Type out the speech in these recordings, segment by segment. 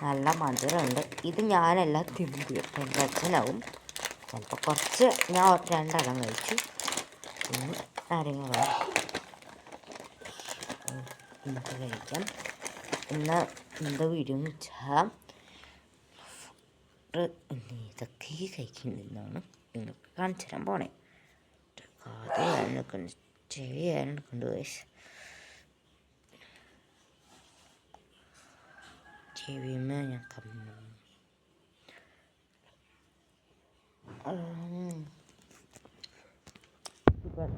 നല്ല മധുരമുണ്ട് ഇത് ഞാനല്ല തിമ്പി എന്റെ അച്ഛനാവും ചിലപ്പോൾ കുറച്ച് ഞാൻ രണ്ടെണ്ണം കഴിച്ചു പിന്നെ നാരങ്ങ കഴിക്കാം ഇന്ന് എന്താ വീഡിയോ എന്ന് വെച്ചാൽ ഇതൊക്കെ കഴിക്കുന്നതാണ് നിങ്ങൾക്ക് കാണിച്ചു തരാൻ പോണേ കാത് വേദനക്കുണ്ട് ചെവി വേദനക്കുണ്ട് വയസ്സ് ഞാൻ കമ്മ സൂപ്പർ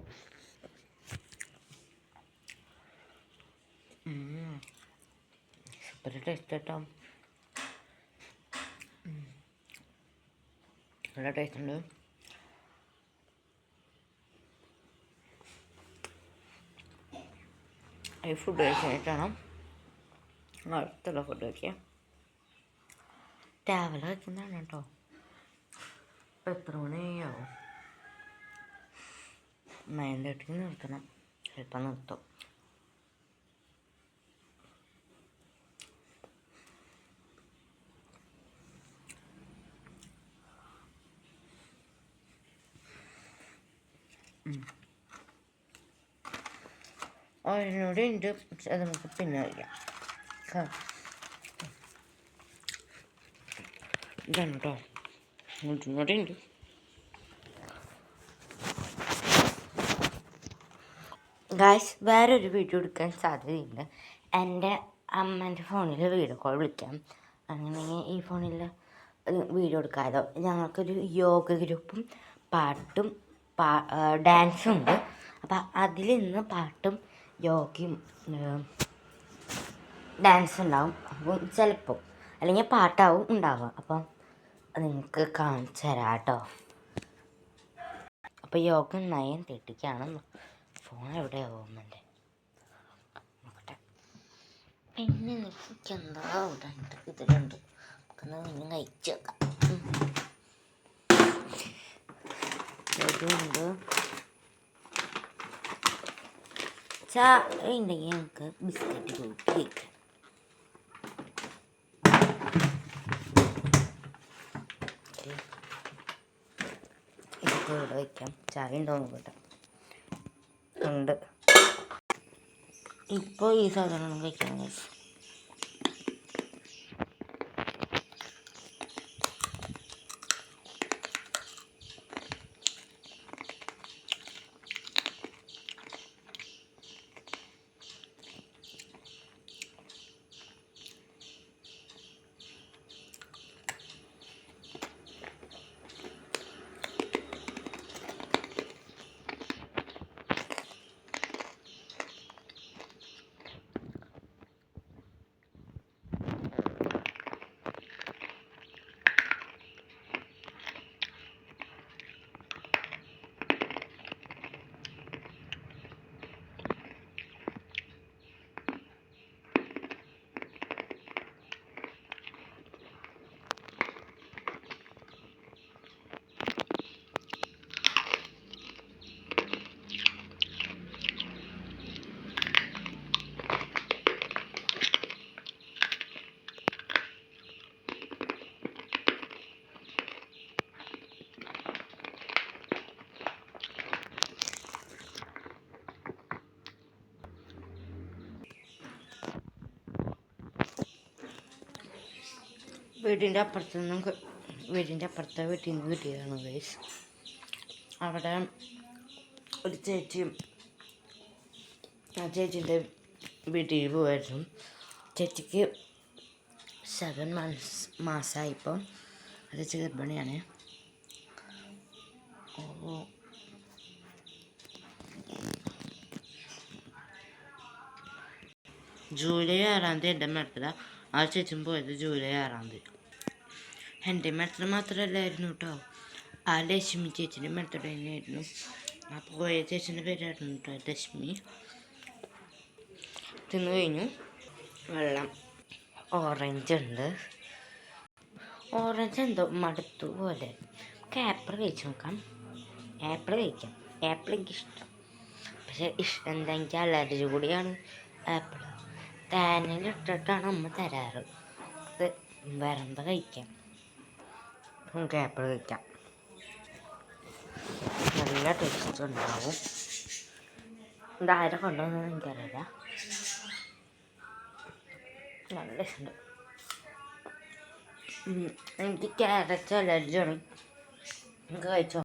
സൂപ്പർ ടേസ്റ്റ് കേട്ടോ നല്ല ടേസ്റ്റ് ഉണ്ട് ഈ ഫുഡ് കഴിക്കാനായിട്ടാണ് അടുത്തുള്ള ഫുഡ് വയ്ക്കാം രാവിലെ വയ്ക്കുന്നതാണ് കേട്ടോ. എത്ര മണിയാവും? നയൻതേട്ടിക്ക് നിർത്തണം. ചിലപ്പോൾ നിർത്തും. അതിനോട് ഉണ്ട്. അത് നമുക്ക് പിന്നെ കഴിക്കാം. ഇതാണ് കേട്ടോ ഇതിനോടെ ഉണ്ട്. ഗായ്സ് വേറൊരു വീഡിയോ എടുക്കാൻ സാധ്യതയില്ല. എന്റെ അമ്മേന്റെ ഫോണിൽ വീഡിയോ കോൾ വിളിക്കാം. അങ്ങനെയെങ്കിൽ ഈ ഫോണിൽ വീഡിയോ എടുക്കാമല്ലോ ഞങ്ങൾക്കൊരു യോഗ ഗ്രൂപ്പും പാട്ടും പാ ഡാൻസും ഉണ്ട്. അപ്പം അതിൽ നിന്ന് പാട്ടും യോഗയും ഡാൻസ് ഉണ്ടാവും. അപ്പോൾ ചിലപ്പോൾ അല്ലെങ്കിൽ പാട്ടാവും ഉണ്ടാവുക. അപ്പം നിങ്ങൾക്ക് കാണിച്ചു തരാം കേട്ടോ. അപ്പോൾ യോഗ നയൻ തെട്ടിക്കാണ് ഫോൺ എന്റെ? നോക്കട്ടെ. പിന്നെ എനിക്ക് എന്താ ഇവിടെ ഉണ്ട്? ഇതിലുണ്ട് നമുക്കൊന്ന് പിന്നെ കഴിച്ചു ചായ ഉണ്ടെങ്കിൽ നമുക്ക് ബിസ്ക്കറ്റ് കൂട്ടി കഴിക്കാം ഇതൊക്കെ ഇവിടെ വയ്ക്കാം ചായ ഉണ്ടോ നോക്കട്ടെ. ഉണ്ട്. ഇപ്പോൾ ഈ സാധനം കഴിച്ചു. വീടിന്റെ അപ്പുറത്ത് നിന്നും വീടിന്റെ അപ്പുറത്തെ വീട്ടിൽ നിന്ന് കിട്ടിയതാണ് ഗൈസ് അവിടെ ഒരു ചേച്ചിയും ആ ചേച്ചീന്റെ വീട്ടിൽ പോയിരുന്നു ചേച്ചിക്ക് സെവൻ മന്ത്സ് മാസമായിപ്പം അത് ഗർഭിണിയാണ് ജൂലൈ ആറാം തീയതി എന്റെ മരത്തില ആ ചേച്ചൻ പോയത് ജൂലൈ ആറാം തീയതി. എന്റെ മെത്തഡ് മാത്രമല്ലായിരുന്നു കേട്ടോ ആ ലക്ഷ്മി ചേച്ചിന്റെ മെത്തഡ് തന്നെയായിരുന്നു ആ പോയ ചേച്ചിന്റെ പേരായിരുന്നു കേട്ടോ ലക്ഷ്മി. തിന്നു കഴിഞ്ഞു. വെള്ളം. ഓറഞ്ച് ഉണ്ട്. ഓറഞ്ച് എന്തോ മടുത്തു പോലെ. നമുക്ക് ആപ്പിൾ കഴിച്ച് നോക്കാം. ആപ്പിൾ കഴിക്കാം. ആപ്പിൾ എനിക്ക് ഇഷ്ടം. പക്ഷേ ഇഷ്ടം എന്താ എനിക്ക് അലർജി കൂടിയാണ് ആപ്പിൾ. തേനിലിട്ടിട്ടാണ് അമ്മ തരാറ്. ഇത് വരുമ്പോൾ കഴിക്കാം. നമുക്ക് ആപ്പിൾ കഴിക്കാം. നല്ല ടേസ്റ്റ് ഉണ്ടാവും. ഇതാരെ കൊണ്ടുവന്നത് എനിക്കറിയില്ല. നല്ല ടേസ്റ്റ് എനിക്ക് ക്യാരറ്റ് അലർജിയാണ് നമുക്ക് കഴിച്ചോ?